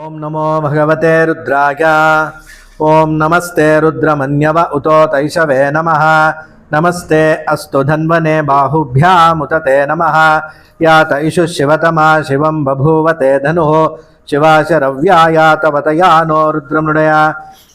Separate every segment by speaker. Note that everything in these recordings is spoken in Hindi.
Speaker 1: ఓం నమో భగవతే రుద్రాయ. ఓం నమస్తే రుద్రమన్యవ ఉతో తైషవే నమ. నమస్తే అస్తు ధన్వనే బాహుభ్యాముత తే నమ. యా తైషు శివతమా శివం బభూవతే ధను. శివాశరవ్యాయా తవతయా నో రుద్రమృడయ.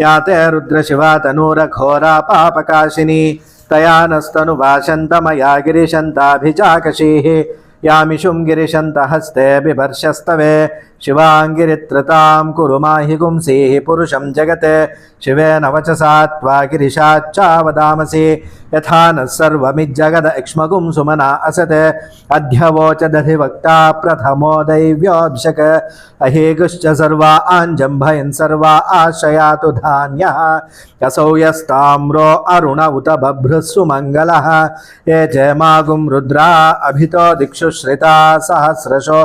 Speaker 1: యా తే రుద్రశివా తనూరఘోరా పాపకాశిని. తయానస్తనువాశంతమయా గిరిశంతాభిచాకషీ యామిషుం గిరిశంతహస్తే బిభర్షస్తవే. शिवाङ्गिरित्रतां कुरु माहि गुंसीः, पुरुषं जगते। शिवेन वचसा त्वा गिरिशाच्चावदामसि यथा नः सर्वमिज्जगद इक्ष्मगुं सुमना असते। अध्यवोचदधिवक्ता प्रथमो दैव्योऽभिषक। अहेगुश्च सर्वा आञ्जम्भयन् सर्वा आश्रयातु धान्यः। असौ यस्ताम्रो अरुण उत बभ्रुः मङ्गलः ये च मागुं रुद्रा अभितो दिक्षु श्रिता सहस्रशो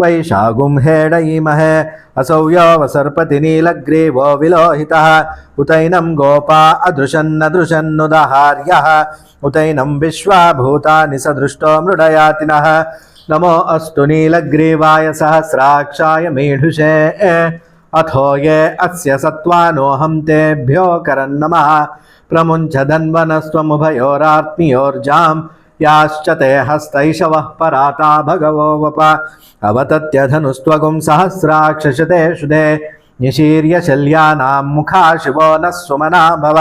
Speaker 1: वैशागुं हेडयीमहे। असौ योऽवसर्पति नीलग्रीवो विलोहितः। उतैनं गोपा अदृशन्नदृशन्नुदहार्यः। उतैनं विश्वाभूतानि सदृष्टो मृडयातिनः। नमो अस्तु नीलग्रीवाय सहस्राक्षाय मीढुषे। अथो ये अस्य सत्त्वानोऽहं तेभ्यो करन्नमः। प्रमुञ्च धन्वनस्त्वमुभयोरात्म्योर्जाम् యాశ్చ తే హస్తైషవ పరాతా భగవో వప అవతత్యధనుస్త్వగుం సహస్రాక్షసతే శుదే నిశీర్య శల్యానాం ముఖా శివో న సుమనా భవ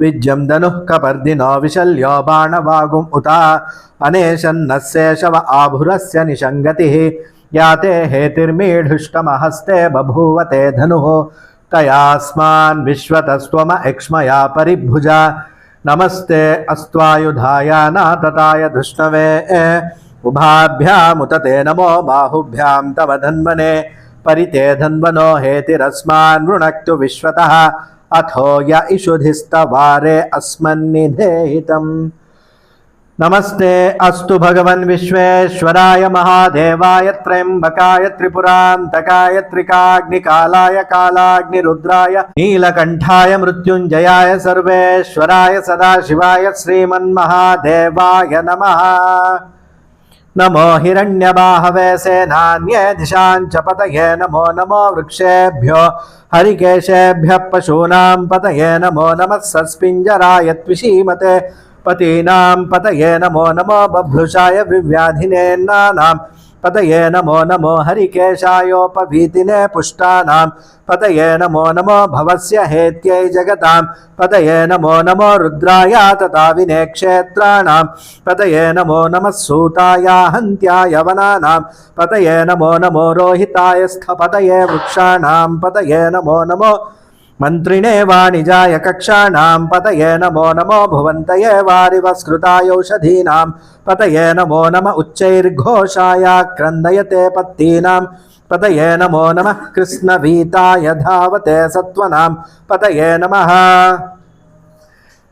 Speaker 1: విజ్యం ధనుః కపర్దినో విశల్యో బాణవాగుం ఉత అనేషన్నశేషవ ఆభురస్య నిషంగతి యాతే హేతిర్మీఢుష్టమహస్తే బభూవతే ధనుః తయాస్మాన్ విశ్వతస్త్వమ ఇక్ష్మయా పరిభుజ नमस्ते अस्त्वायुधाय नातताय धृष्णवे उभाभ्यामुत ते नमो बाहुभ्यां तव धन्वने। परिते धन्वनो हेतिरस्मान् वृणक्तु विश्वतः। अथो य इषुधिस्तवारे अस्मन्निधेहितम्। नमस्ते अस्तु भगवन् विश्वेश्वराय महादेवाय त्र्यम्बकाय त्रिपुरान्तकाय त्रिकाग्निकालाय कालाग्निरुद्राय नीलकण्ठाय मृत्युञ्जयाय सर्वेश्वराय सदाशिवाय श्रीमन्महादेवाय नमः नमो हिरण्यबाहवे सेनान्ये दिशां च पतये नमो नमो वृक्षेभ्यो हरिकेशेभ्यः पशूनां पतये नमो नमः सस्पिञ्जराय त्विषीमते पतीनां पतये नमो नमो बभ्रुषाय विव्याधिनेन्नानां पतये नमो नमो हरिकेशायोपभीतिने पुष्टानां, पतये नमो नमो भवस्य हेत्यै जगतां, पतये नमो नमो तथा विनेक्षेत्राणां पतये नमो नमः सूताय हन्त्याय वनानां, पतये नमो नमो रोहिताय स्थपतये वृक्षाणां, पतये नमो नमो मन्त्रिणे वाणिजाय कक्षाणां पतये नमो नमो भुवन्तये वारिवस्कृतायौषधीनां पतये नमो नम उच्चैर्घोषाय क्रन्दयते पत्तीनां पतये नमो नमः कृष्णवीताय धावते सत्त्वनां पतये नमः।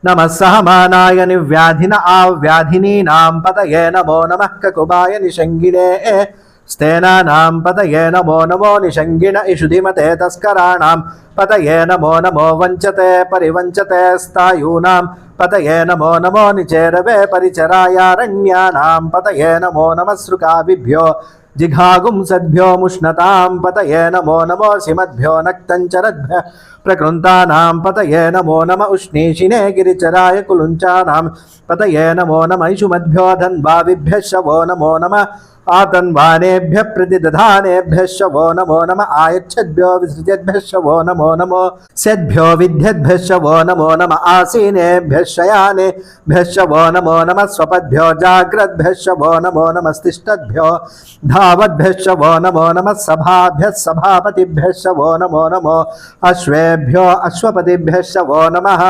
Speaker 1: नमः सहमानाय निव्याधिन आव्याधिनीनां पतये नमो नमः ककुबाय निषङ्गिणे స్నేనానాం పతయే నమో నమో నిషంగిణ ఇషుధిమతే తస్కరాణాం పతయే నమో నమో వంచతే పరివంచతే స్థాయూనాం పతయే నమో నమో నిచేరవే పరిచరాయారణ్యానాం పతయే నమో నమస్రుకావిభ్యో జిఘాగుం సద్భ్యోముష్ణతాం పతయే నమో నమో సిమద్భ్యో నక్తంచరద్భ్య प्रकृन्तानां पतये नमो नम उष्णीषिणे गिरिचराय कुलुञ्चानां पतये नमो नम इषुमद्भ्यो धन्वाविभ्यः शवो नमो नम आतन्वानेभ्यः प्रतिदधानेभ्यः शवो नमो नम आयच्छद्भ्यो विसृजद्भ्यः शवो नमो नमो स्यद्भ्यो विद्यद्भ्यः शवो नमो नम आसीनेभ्यः शयानेभ्यः शवो नमो नम स्वपद्भ्यो जाग्रद्भ्यः शवो नमो नमस्तिष्ठद्भ्यो धावद्भ्यः शवो नमो नमः सभाभ्यः सभापतिभ्यः शवो नमो नमो अश्वेभ्यो अश्वपतिभ्यः शवो नमः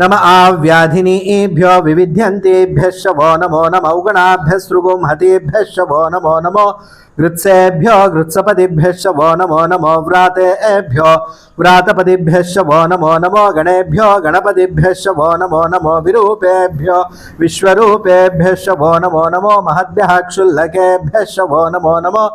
Speaker 1: नम आव्याधिनीभ्यो विविध्यन्तेभ्यः शवो नमो नम औगणाभ्यः सृगुंहतेभ्यः शवो नमो नमो गृत्सेभ्यो गृत्सपतिभ्यः वो नमो नमो व्रातेभ्यो व्रातपतिभ्यः वो नमो नमो गणेभ्यो गणपतिभ्यः वो नमो नमो विरूपेभ्यो विश्वरूपेभ्यः वो नमो नमो महद्भ्यः क्षुल्लकेभ्यः वो नमो नमो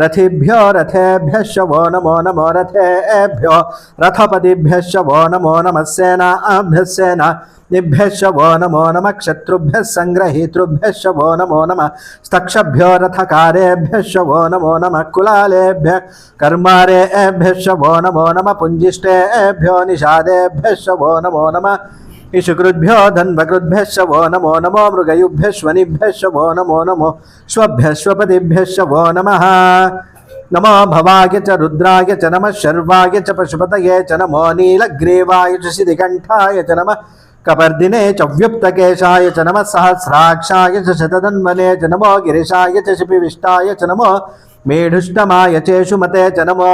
Speaker 1: रथिभ्यो रथेभ्यः वो नमो नमो रथेभ्यो रथपतिभ्यः वो नमो नमः सेनाभ्यः सेना निभ्यः शवो नमो नमः, क्षत्रुभ्यः सङ्ग्रहीतृभ्यः शवो नमो नम, स्तक्षभ्यो रथकारेभ्यः शवो नमो नमः, कुलालेभ्यः कर्मारेभ्यश्च वो नमो नमः पुञ्जिष्टेभ्यो निषादेभ्यश्च वो नमो नम, इषुकृद्भ्यो धन्वकृद्भ्यश्च वो नमो नमो मृगयुभ्यश्वनिभ्यश्च वो नमो नमो श्वभ्यश्वपतिभ्यश्च वो नमः। नमो भवाय च रुद्राय च नमः, शर्वाय च पशुपतये च नमो नीलग्रीवाय च शितिकण्ठाय च नमः। కపర్దినే చవ్యుప్తకేశాయ చ నమ సహస్రాక్షాయ చ శతధన్వనే చ నమో గిరిశాయ చ శిపివిష్టాయ చ నమో మేఢుష్టమాయ చేషు మతే చ నమో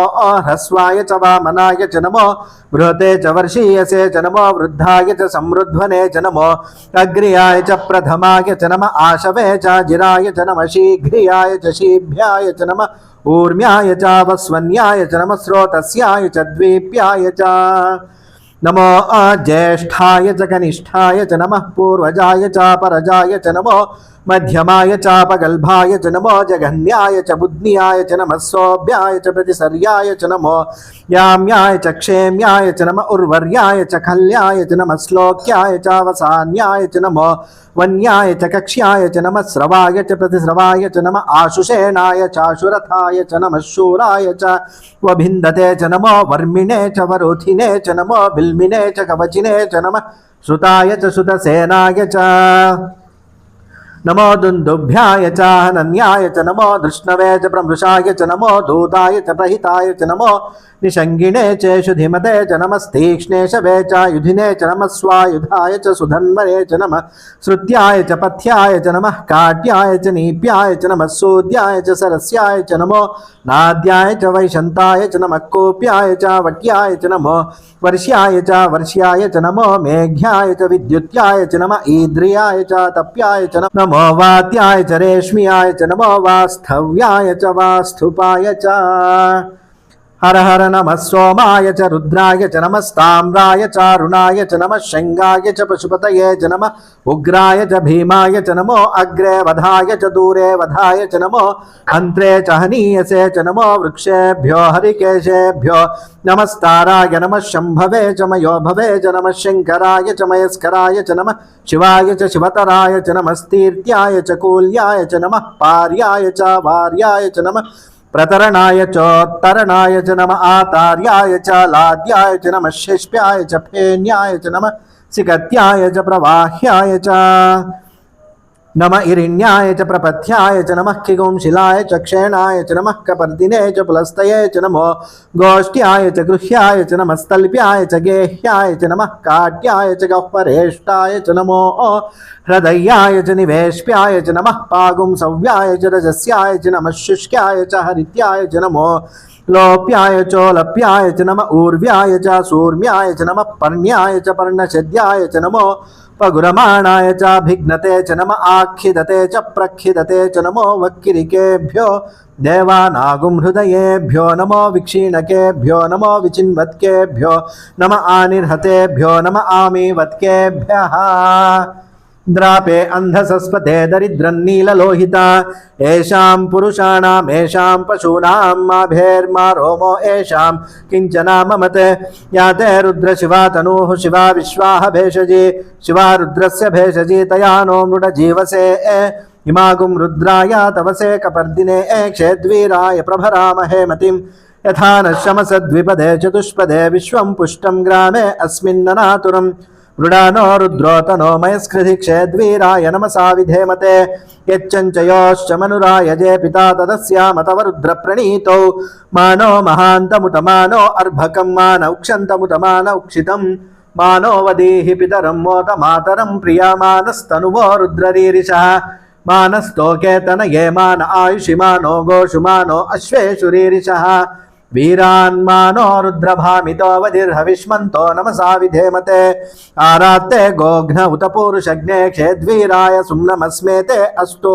Speaker 1: హ్రస్వాయ చ వామనాయ చ నమో బృహతే చ వర్షీయసే చ నమో వృద్ధాయ చ సమృధ్వనే చ నమో అగ్రియాయ చ ప్రథమాయ చ నమ ఆశవే చ జిరాయ చ నమ శీఘ్రియాయ చ శీభ్యాయ చ నమ ఊర్మ్యాయ చ వస్వన్యాయ చ నమ శ్రోతస్యాయ చ ద్వీప్యాయ చ नमो ज्येष्ठाय च कनिष्ठाय च नमः पूर्वजाय च च नमो मध्यमाय चापगल्भाय च नमो जघन्याय च बुद्न्याय च नमः सोऽभ्याय च प्रतिसर्याय च नमो याम्याय च क्षेम्याय च नम उर्वर्याय च खल्याय च नमः श्लोक्याय चावसान्याय च नमो वन्याय च कक्ष्याय च नमः स्रवाय च प्रतिस्रवाय च नम आशुषेणाय चाशुरथाय च नमः शूराय च वभिन्दते च नमो वर्मिणे च वरोधिने च नमो बिल्मिने च कवचिने च नमः श्रुताय च श्रुतसेनाय च నమో దుందుభ్యాయ చ హనన్యాయ చ నమో దృష్ణవే చ ప్రమృషాయ చ నమో దూతాయ చ ప్రహితాయ చ నమో నిషంగిణే చేషుధిమతే చ నమస్తీక్ష్ణే శవే చ యుధినే చ నమస్వాయుధాయ చ సుధన్వరే చ నమ శృత్యాయ చ పథ్యాయ చ నమ కాట్యాయ చ నీప్యాయ చ నమ సూద్యాయ చ సరస్యాయ చ నమో నాద్యాయ చ వైశంతాయ చ నమ కోప్యాయ చ వట్యాయ చ నమో వర్ష్యాయ చ వర్ష్యాయ చ నమో మేఘ్యాయ చ విద్యుత్యాయ చ నమ ఈద్రియాయ చ తప్యాయ చ నమ నమో వాత్యాయ చ రేష్మియాయ చ నమో వాస్థవ్యాయ చ వాస్థుపాయ చ हर हर नमः सोमाय च रुद्राय च नमस्ताम्राय चारुणाय च नमः शङ्गाय च पशुपतये च नमः उग्राय च भीमाय च नमो अग्रे वधाय च दूरे वधाय च नमो हन्त्रे च हनीयसे च नमो वृक्षेभ्यो हरिकेशेभ्यो नमस्ताराय नमः शम्भवे च मयो भवे च नमः शङ्कराय च मयस्कराय च नमः शिवाय च शिवतराय च नमस्तीर्त्याय च कूल्याय च नमः पार्याय च वार्याय च नमः प्रतरणाय चोत्तरणाय च नम, आतार्याय च, लाद्याय च नम, शिष्प्याय च, फेन्याय च नम, सिकत्याय च, प्रवाह्याय च। नम इरिण्याय च प्रपथ्याय च नमः किगुंशिलाय च क्षेणाय च नमः कपर्दिने च पुलस्तये च नमो गोष्ठ्याय च गृह्याय च नमस्तल्प्याय च गेह्याय च नमः काट्याय च गह्वरेष्टाय च नमो हृदयाय च निवेश्प्याय च नमः पागुंसव्याय च रजस्याय च नमः शुष्क्याय च हरित्याय च नमो लोप्याय चोलप्याय च नम ऊर्व्याय च सूर्म्याय च नमः पर्ण्याय च पर्णशद्याय च नमो पगुरमाणाय चाभिघ्नते च नम आखिदते च प्रखिदते च नमो वक्किरिकेभ्यो देवानागुं हृदयेभ्यो नमो विक्षीणकेभ्यो नमो विचिन्वत्केभ्यो नम आनिर्हतेभ्यो नम आमीवत्केभ्यः द्रापे अन्धसस्पते दरिद्रन्नीललोहिता येषां पुरुषाणाम् येषां पशूनां माभेर्मा रोमो, येषां किञ्चना ममते। या ते रुद्रशिवा तनूः शिवा विश्वाः भेषजी, शिवा रुद्रस्य भेषजी तया नो मृडजीवसे। इमागुं रुद्राय तवसे कपर्दिने, क्षेद्वीराय प्रभरामहे मतिं यथा न चतुष्पदे विश्वं पुष्टं ग्रामे अस्मिन्ननातुरम् వృడానో రుద్రోతనో మయస్కృతి క్షేద్వీరాయ నమసా విధేమతే యచ్చంచయోశ్చమనురాయజే పితా తదస్యామతవరుద్ర ప్రణీతౌ మానో మహాంతముటమానో అర్భకం మానౌక్షంతముటమానౌక్షితం మానోవదీహి పితరం మోత మాతరం ప్రియమానస్తనువో రుద్రరీరిష మానస్తోకేతన ఏ మాన ఆయుషి మానో గోషుమానో అశ్వేషురీరిష వీరాన్మానో రుద్రభామితోవధిర్హవిష్మంతో నమసా విధేమతే. ఆరాత్తే గోఘ్న ఉత పూరుషజ్ఞే క్షేద్వీరాయ సుమ్నమస్మేతే అస్తు.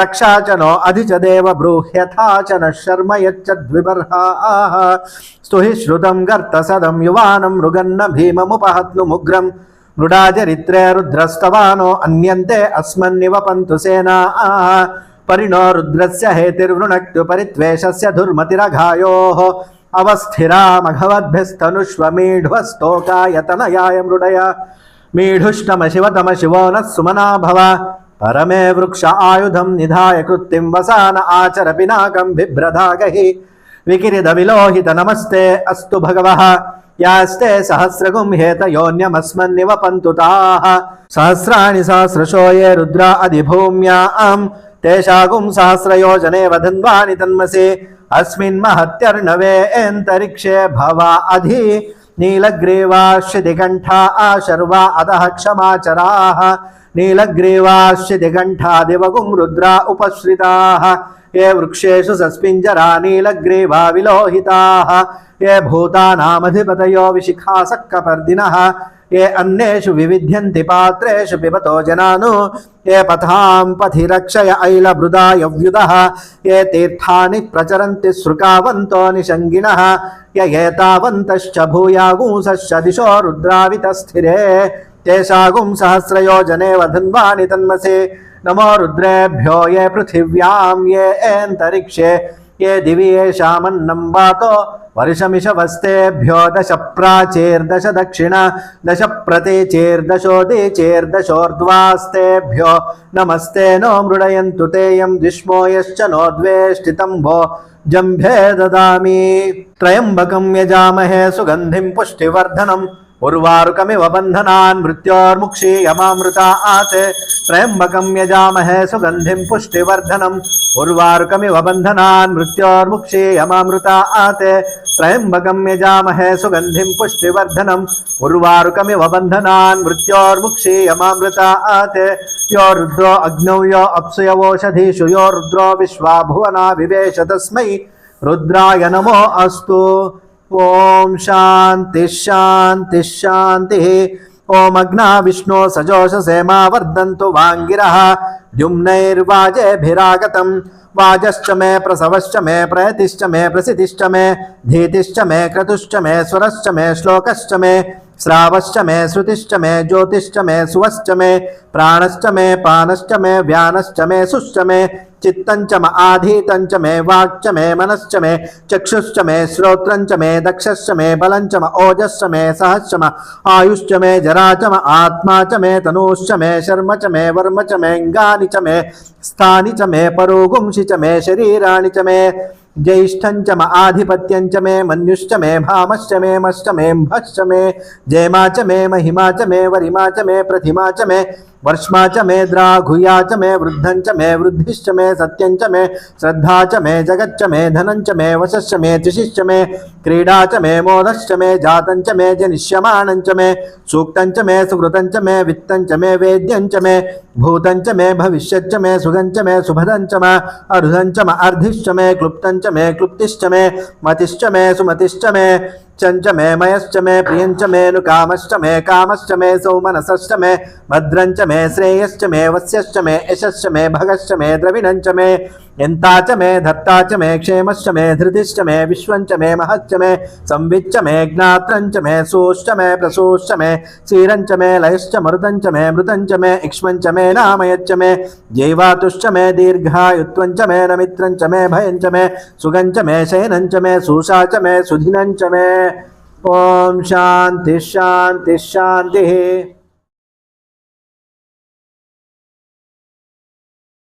Speaker 1: రక్షాచనో అధి చ దేవ బ్రూహ్యథాచన శర్మ యచ్చద్విబర్హాః స్తుహి శ్రుతం గర్త సదం యువానం మృగన్న భీమముపహత్ను ముగ్రం. మృడాచరిత్రే రుద్రస్తవానో అన్యంతే అస్మన్నివ పంతు సేనా. परिणो रुद्रस्य हेतिर्वृणक्त्युपरित्वेषस्य दुर्मतिरघायोः अवस्थिरामघवद्भिस्तनुष्वमीढ्वस्तोकायतनयाय मृडय मीढुष्टम शिवतम शिवो नः सुमना भव परमे वृक्ष आयुधं निधाय कृत्तिं वसान आचर पिनाकं बिभ्रधागहि विकिरिदविलोहित नमस्ते अस्तु भगवः यास्ते सहस्रगुं हेतयोन्यमस्मन्निवपन्तु ताः सहस्राणि सहस्रशो ये रुद्रा अधिभूम्याम् తేషాగుం సహస్రయోజనే వధన్వాని తన్మసి అస్మిన్ మహత్యర్ణవే ఏంతరిక్షే భవ అధి నీలగ్రీవాశ్చిదిఘంఠా ఆ శర్వ అధ క్షమాచరా నీలగ్రీవాశ్చిదిఘంఠా దివగుం రుద్రా ఉపశ్రితా ఏ వృక్షేషు సస్పింజరా నీలగ్రీవా విలోహితా ఏ భూతానామధిపతయో విశిఖాసక్కపర్దిన ఏ అన్నేషు వివిధ్యంతి పాత్రేషు పిబతో జనాను ఏ పథాం పథి రక్షయ ఐల బృదాయవ్యుధ ఏ తీర్థాని ప్రచరంతి సృకావంతో నిషంగిణ యేతావంతశ్చ భూయాగూంసశ్చ దిశో రుద్రావిత స్థిరే తేషాగుం సహస్రయోజనే వధన్వాని తన్మసే నమో రుద్రేభ్యో ఏ పృథివ్యాం ఏ ఏంతరిక్షే ఏ దివి ఏ శామన్నం వాతో येषामन्नं वातो वर्षमिषवस्तेभ्यो दश प्राचेर्दश दक्षिण दश प्रतीचेर्दशोदीचेर्दशोर्ध्वास्तेभ्यो नमस्ते नो मृडयन्तु तेयं द्विष्मो यश्च नो द्वेष्टितम्भो जम्भे ददामि त्र्यम्बकं यजामहे सुगन्धिं पुष्टिवर्धनम् उर्वारुकमिव बन्धनान् मृत्योर्मुक्षीयमामृता आते त्र्यम्बकं यजामहे सुगन्धिं पुष्टिवर्धनम् उर्वारुकमिव बन्धनान् मृत्योर्मुक्षीयमामृता आते त्र्यम्बकं यजामहे सुगन्धिं पुष्टिवर्धनम् उर्वारुकमिव बन्धनान् मृत्योर्मुक्षीयमामृता यो रुद्रो अग्नौ यो अप्सुयवोषधीषु यो रुद्रो विश्वा भुवना विवेश तस्मै। रुद्राय नमो अस्तु। ॐ शान्तिः शान्तिः शान्तिः। ॐ अग्ना विष्णो सजोषसे मा वर्धन्तु वाङ्गिरः। द्युम्नैर्वाजेभिरागतं वाजश्च मे प्रसवश्च मे प्रयतिश्च मे प्रसिद्धिश्च मे। धीतिश्च मे क्रतुश्च मे स्वरश्च मे श्लोकश्च मे। श्रावश्च मे श्रुतिश्च मे ज्योतिश्च मे सुवश्च मे। प्राणश्च मे पानश्च मे व्यानश्च मे सुश्च मे। चित्तं च म आधीतं च मे वाक्च मे मनश्च मे चक्षुश्च मे श्रोत्रं च मे दक्षश्च मे बलं च म मे सहश्च म आयुश्च मे जरा च म आत्मा च मे तनूश्च मे शर्म च मे वर्म च मे अङ्गानि च मे स्थानि च मे परोगुंसि च मे शरीराणि च मे ज्येष्ठं च म मे मन्युश्च मे भामश्च मे मश्च मे म्भश्च मे जयमा च मे महिमा च मे वरिमा च मे प्रतिमा च मे वर्ष्मा च मे द्राघुया च मे वृद्धं च मे वृद्धिश्च मे सत्यं च मे श्रद्धा च मे जगच्च मे धनं च मे वशश्च मे त्रिशिश्च मे क्रीडा च मे मोदश्च मे जातं च मे जनिष्यमाणं च मे सूक्तं च मे सुकृतं च मे वित्तं च मे वेद्यं च मे भूतं च मे भविष्यच्च मे सुगं च मे सुभदं च मे अर्धं च म अर्धिश्च मे क्लुप्तं च मे क्लुप्तिश्च मे मतिश्च मे सुमतिश्च मे చంచ మే మయశ్చ మే ప్రియంచ మేను కామశ్చ మే కామశ్చ మే సౌమనసశ్చ మే భద్రంచ మే శ్రేయశ్చ మే వశ్యశ్చ మే యశశ్చ మే భగశ్చ మే ద్రవిణంచ మే यन्ता च मे, धत्ता च मे, क्षेमश्च मे, धृतिश्च मे, विश्वञ्च मे, महच्च मे, संविच्च मे, ज्ञात्रञ्च मे, सोश्च मे, प्रसूश्च मे, क्षीरञ्च मे, लयश्च, मरुतञ्च मे, मृतञ्च मे, इक्ष्मञ्च मे, नामयच्च मे, जैवातुश्च मे, दीर्घायुत्वञ्च मे, नमित्रञ्च मे, भयञ्च मे, सुगञ्च मे, शयनञ्च मे, सूषा च मे, सुधिनञ्च मे। ॐ शान्तिः शान्तिः शान्तिः।